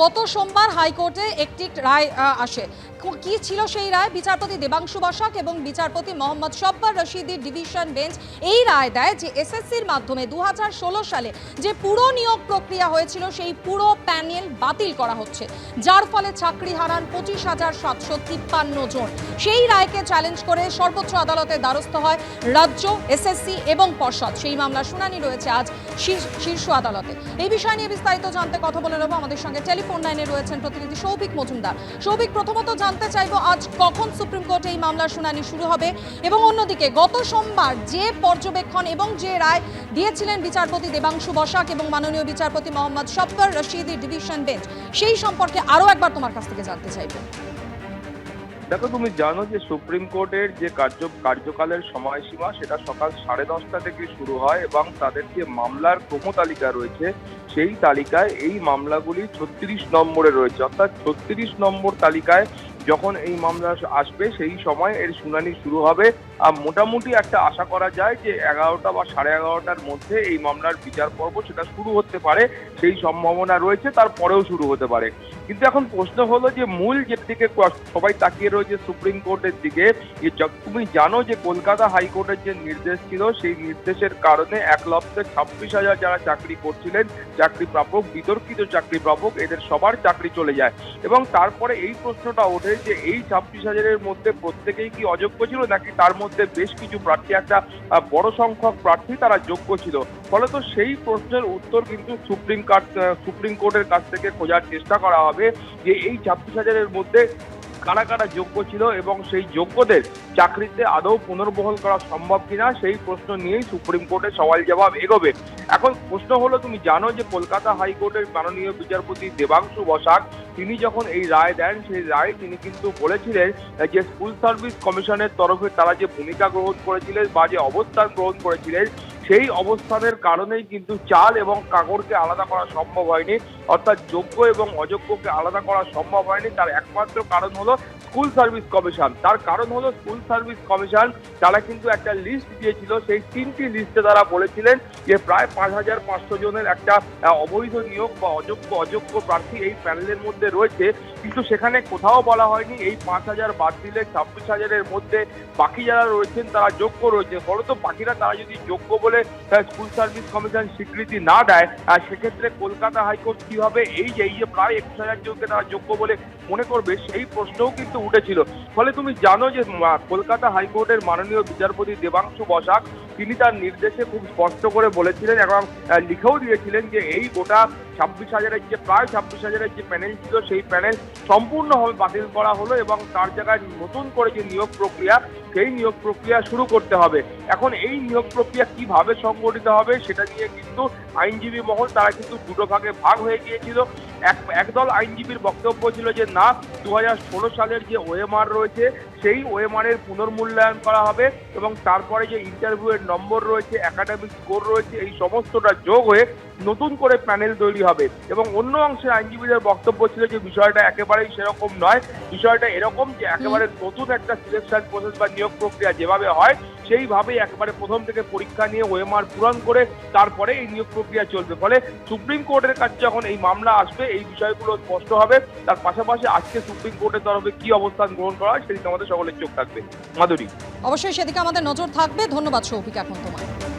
গত সোমবার হাইকোর্টে একটি রায় আসে। কি ছিল সেই রায়? বিচারপতি দেবাংশু বসাক এবং বিচারপতি মোহাম্মদ সব্বার রশিদির ডিভিশন বেঞ্চ এই রায় দেয় যে এসএসসির মাধ্যমে দু হাজার ষোলো সালে যে পুরো নিয়োগ প্রক্রিয়া হয়েছিল, সেই পুরো প্যানেল বাতিল করা হচ্ছে। যার ফলে চাকরি হারান পঁচিশ হাজার সাতশো তিপ্পান্ন জন। সেই রায়কে চ্যালেঞ্জ করে সর্বোচ্চ আদালতে দ্বারস্থ হয় রাজ্য, এসএসসি এবং পর্ষদ। সেই মামলা শুনানি রয়েছে আজ শীর্ষ আদালতে। এই বিষয় নিয়ে বিস্তারিত জানতে কথা বলে নেব আমাদের সঙ্গে টেলিফোন লাইনে রয়েছেন প্রতিনিধি সৌভিক মজুমদার। সৌভিক, প্রথমত জানতে চাইব আজ কখন সুপ্রিম কোর্টে এই মামলার শুনানি শুরু হবে এবং অন্যদিকে গত সোমবার যে পর্যবেক্ষণ এবং যে রায় দিয়েছিলেন বিচারপতি দেবাংশু বসাক এবং মাননীয় বিচারপতি মোহাম্মদ সফর রশিদি ডিভিশন বেঞ্চ, সেই সম্পর্কে আরও একবার তোমার কাছ থেকে জানতে চাইব। দেখো, তুমি জানো যে সুপ্রিম কোর্টের যে কার্য, কার্যকালের সময়সীমা, সেটা সকাল সাড়ে দশটা থেকে শুরু হয় এবং তাদের যে মামলার ক্রম তালিকা রয়েছে, সেই তালিকায় এই মামলাগুলি ছত্রিশ নম্বরে রয়েছে। অর্থাৎ ছত্রিশ নম্বর তালিকায় যখন এই মামলা আসবে, সেই সময় এর শুনানি শুরু হবে। আর মোটামুটি একটা আশা করা যায় যে এগারোটা বা সাড়ে এগারোটার মধ্যে এই মামলার বিচার পর্ব সেটা শুরু হতে পারে। সেই সম্ভাবনা রয়েছে, তারপরেও শুরু হতে পারে। কিন্তু এখন প্রশ্ন হলো যে মূল যেদিকে সবাই তাকিয়ে রয়েছে সুপ্রিম কোর্টের দিকে তুমি জানো যে কলকাতা হাইকোর্টের যে নির্দেশ ছিল, সেই নির্দেশের কারণে এক লক্ষে ছাব্বিশ হাজার যারা চাকরি করছিলেন, চাকরি প্রাপক, বিতর্কিত চাকরি প্রাপক, এদের সবার চাকরি চলে যায়। এবং তারপরে এই প্রশ্নটা ওঠে যে এই ছাব্বিশ হাজারের মধ্যে প্রত্যেকেই কি অযোগ্য ছিল, নাকি তার মধ্যে বেশ কিছু প্রার্থী, একটা বড় সংখ্যক প্রার্থী তারা যোগ্য ছিল? ফলে তো সেই প্রশ্নের উত্তর কিন্তু সুপ্রিম কোর্ট সুপ্রিম কোর্টের কাছ থেকে খোঁজার চেষ্টা করা হবে। যে এই ছাব্বিশ হাজারের মধ্যে কারা কারা যোগ্য ছিল এবং সেই যোগ্যদের চাকরিতে আদৌ পুনর্বহল করা সম্ভব কিনা সেই প্রশ্ন নিয়েই সুপ্রিম কোর্টে সওয়াল জবাব এগোবে। এখন প্রশ্ন হলো, তুমি জানো যে কলকাতা হাইকোর্টের মাননীয় বিচারপতি দেবাংশু বসাক, তিনি যখন এই রায় দেন, সেই রায় তিনি কিন্তু বলেছিলেন যে স্কুল সার্ভিস কমিশনের তরফে তারা যে ভূমিকা গ্রহণ করেছিলেন বা যে অবস্থান গ্রহণ করেছিলেন সেই অবস্থানের কারণেই কিন্তু চাল এবং কাগড়কে আলাদা করা সম্ভব হয়নি, অর্থাৎ যোগ্য এবং অযোগ্যকে আলাদা করা সম্ভব হয়নি। তার একমাত্র কারণ হলো স্কুল সার্ভিস কমিশন। তার কারণ হলো স্কুল সার্ভিস কমিশন, তারা কিন্তু একটা লিস্ট দিয়েছিল, সেই তিনটি লিস্টে তারা বলেছিলেন যে প্রায় পাঁচ হাজার পাঁচশো জনের একটা অবৈধ নিয়োগ বা অযোগ্য অযোগ্য প্রার্থী এই প্যানেলের মধ্যে রয়েছে। কিন্তু সেখানে কোথাও বলা হয়নি, এই পাঁচ হাজার বাদ দিলে ছাব্বিশ হাজারের মধ্যে বাকি যারা রয়েছেন তারা যোগ্য রয়েছে। ফলত বাকিরা তারা যদি যোগ্য বলে আহ, স্কুল সার্ভিস কমিশন স্বীকৃতি না দেয় সেক্ষেত্রে কলকাতা হাইকোর্ট কীভাবে এই যে এই যে প্রায় একুশ হাজার জনকে তারা যোগ্য বলে মনে করবে সেই প্রশ্নও কিন্তু উঠেছিল। ফলে তুমি জানো যে কলকাতা হাইকোর্টের মাননীয় বিচারপতি দেবাংশু বসাক তিনি তার নির্দেশে খুব স্পষ্ট করে বলেছিলেন এবং লিখেও দিয়েছিলেন যে এই গোটা ছাব্বিশ হাজারের যে প্রায় ছাব্বিশ হাজারের যে প্যানেল ছিল সেই প্যানেল সম্পূর্ণভাবে বাতিল করা হলো এবং তার জায়গায় নতুন করে যে নিয়োগ প্রক্রিয়া সেই নিয়োগ প্রক্রিয়া শুরু করতে হবে। এখন এই নিয়োগ প্রক্রিয়া কীভাবে সংগঠিত হবে সেটা নিয়ে কিন্তু আইনজীবী মহল তারা কিন্তু দুটো ভাগে ভাগ হয়ে গিয়েছিল। এক একদল আইনজীবীর বক্তব্য ছিল যে না দু হাজার ষোলো সালের যে ওএমআর রয়েছে সেই ওএমআর এর পুনর্মূল্যায়ন করা হবে এবং তারপরে যে ইন্টারভিউয়ের নম্বর রয়েছে একাডেমিক স্কোর রয়েছে এই সমস্তটা যোগ হয়ে নতুন করে প্যানেল তৈরি হবে। এবং অন্য অংশের আইনজীবীদের বক্তব্য ছিল যে বিষয়টা একেবারেই সেরকম নয়। বিষয়টা এরকম যে একেবারে নতুন একটা সিলেকশন প্রসেস বা নিয়োগ প্রক্রিয়া যেভাবে হয় সেইভাবেই একেবারে প্রথম থেকে পরীক্ষা নিয়ে ওএমআর পূরণ করে তারপরে এই নিয়োগ প্রক্রিয়া চলবে। ফলে সুপ্রিম কোর্টের কাছে যখন এই মামলা আসবে এই বিষয়গুলো স্পষ্ট হবে। তার পাশাপাশি আজকে সুপ্রিম কোর্টের তরফে কি অবস্থান গ্রহণ করা হয়, সেদিকে আমাদের সকলের চোখ থাকবে। মাধুরী। অবশ্যই সেদিকে আমাদের নজর থাকবে। ধন্যবাদ সৌভিক এখন তোমার